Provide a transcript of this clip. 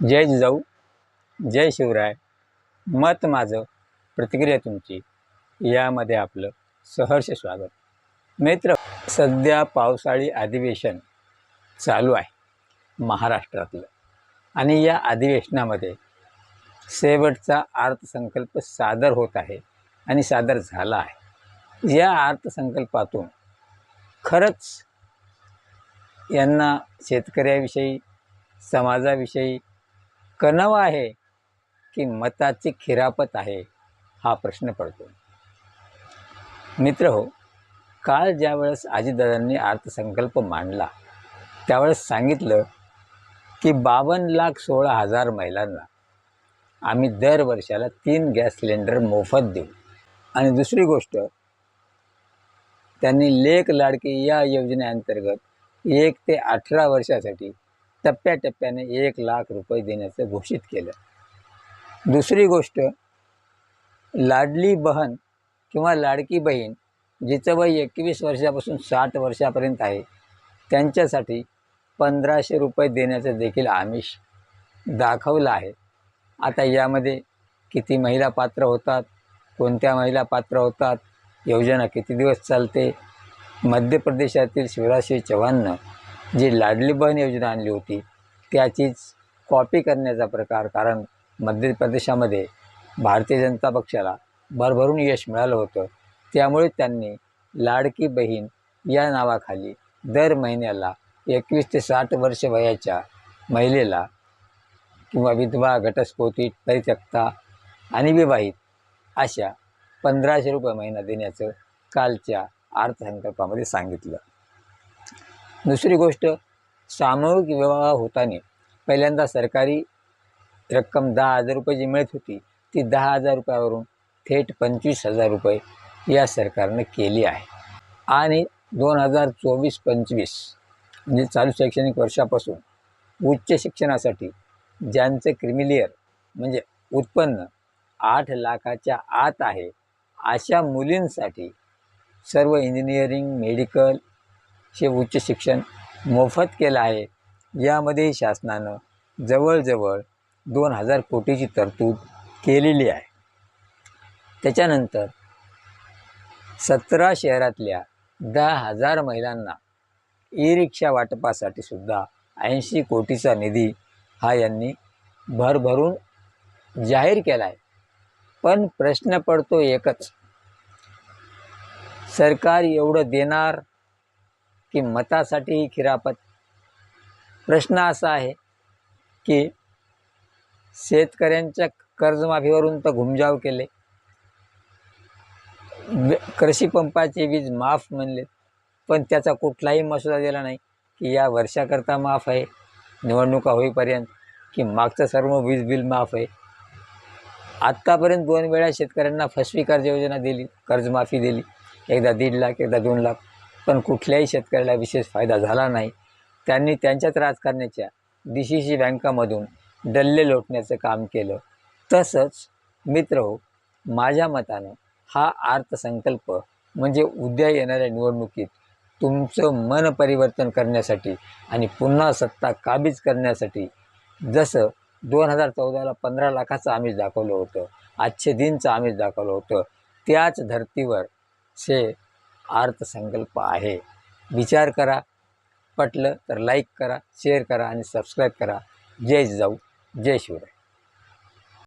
जय जिजाऊ जय शिवराय. मत माझं प्रतिक्रिया तुमची. यामध्ये आपलं सहर्ष स्वागत. मित्र सध्या पावसाळी अधिवेशन चालू आहे महाराष्ट्रातलं. आणि या अधिवेशनामध्ये शेवटचा अर्थसंकल्प सादर होत आहे आणि सादर झाला आहे. या अर्थसंकल्पातून खरंच यांना शेतकऱ्याविषयी समाजाविषयी कणव आहे की मताची खिरापत आहे हा प्रश्न पडतो. मित्र हो काल ज्यावेळेस आजीदादांनी अर्थसंकल्प मांडला त्यावेळेस सांगितलं की बावन्न लाख सोळा हजार महिलांना आम्ही दर वर्षाला तीन गॅस सिलेंडर मोफत देऊ. आणि दुसरी गोष्ट त्यांनी लेख लाडकी या योजनेअंतर्गत एक ते अठरा वर्षासाठी टप्प्याटप्प्याने एक लाख रुपये देण्याचं घोषित केलं. दुसरी गोष्ट लाडली बहन किंवा लाडकी बहीण जिचं वय एकवीस वर्षापासून साठ वर्षापर्यंत आहे त्यांच्यासाठी पंधराशे रुपये देण्याचं देखील आमिष दाखवलं आहे. आता यामध्ये किती महिला पात्र होतात कोणत्या महिला पात्र होतात योजना किती दिवस चालते मध्य प्रदेशातील शिवराजसिंह चव्हाणनं जी लाडली बहीण योजना आणली होती त्याचीच कॉपी करण्याचा प्रकार कारण मध्य प्रदेशामध्ये भारतीय जनता पक्षाला भरभरून यश मिळालं होतं. त्यामुळे त्यांनी लाडकी बहीण या नावाखाली दर महिन्याला एकवीस ते साठ वर्ष वयाच्या महिलेला किंवा विधवा घटस्फोटी परित्यक्ता आणि विवाहित अशा पंधराशे रुपये महिना देण्याचं कालच्या अर्थसंकल्पामध्ये सांगितलं. दुसरी गोष्ट सामूहिक विवाह होताना पहिल्यांदा सरकारी रक्कम दहा हजार रुपये जी मिळत होती ती दहा हजार रुपयावरून थेट पंचवीस हजार रुपये या सरकारनं केली आहे. आणि दोन हजार चोवीस पंचवीस म्हणजे चालू शैक्षणिक वर्षापासून उच्च शिक्षणासाठी ज्यांचं क्रिमिलियर म्हणजे उत्पन्न आठ लाखाच्या आत आहे अशा मुलींसाठी सर्व इंजिनिअरिंग मेडिकल हे उच्च शिक्षण मोफत केलं आहे. यामध्ये शासनानं जवळजवळ दोन हजार कोटीची तरतूद केलेली आहे. त्याच्यानंतर सतरा शहरातल्या दहा हजार महिलांना ई रिक्षा वाटपासाठी सुद्धा ऐंशी कोटीचा निधी हा यांनी भरभरून जाहीर केला आहे. पण प्रश्न पडतो एकच. सरकार एवढं देणार की मतासाठी ही खिरापत. प्रश्न असा आहे की शेतकऱ्यांच्या कर्जमाफीवरून तर घुमजाव केले. वे- कृषी पंपाचे वीज माफ म्हणले पण त्याचा कुठलाही मसुदा दिला नाही की या वर्षाकरता माफ आहे. निवडणुका होईपर्यंत की मागचं सर्व वीज बिल माफ आहे. आत्तापर्यंत दोन वेळा शेतकऱ्यांना फसवी कर्ज योजना दिली कर्जमाफी दिली. एकदा दीड लाख एकदा दोन लाख. पण कुठल्याही शेतकऱ्याला विशेष फायदा झाला नाही. त्यांनी त्यांच्याच राजकारण्याच्या डीसीसी बँकामधून डल्ले लोटण्याचं काम केलं. तसंच मित्र हो माझ्या मतानं हा अर्थसंकल्प म्हणजे उद्या येणाऱ्या निवडणुकीत तुमचं मन परिवर्तन करण्यासाठी आणि पुन्हा सत्ता काबीज करण्यासाठी जसं दोन हजार चौदाला पंधरा लाखाचं आमिष दाखवलं होतं आजचे दिनचं आमिष दाखवलं होतं त्याच धर्तीवर से अर्थसंकल्प आहे. विचार करा पटलं तर लाईक करा शेअर करा आणि सबस्क्राईब करा. जय जाऊ जय शिवराय.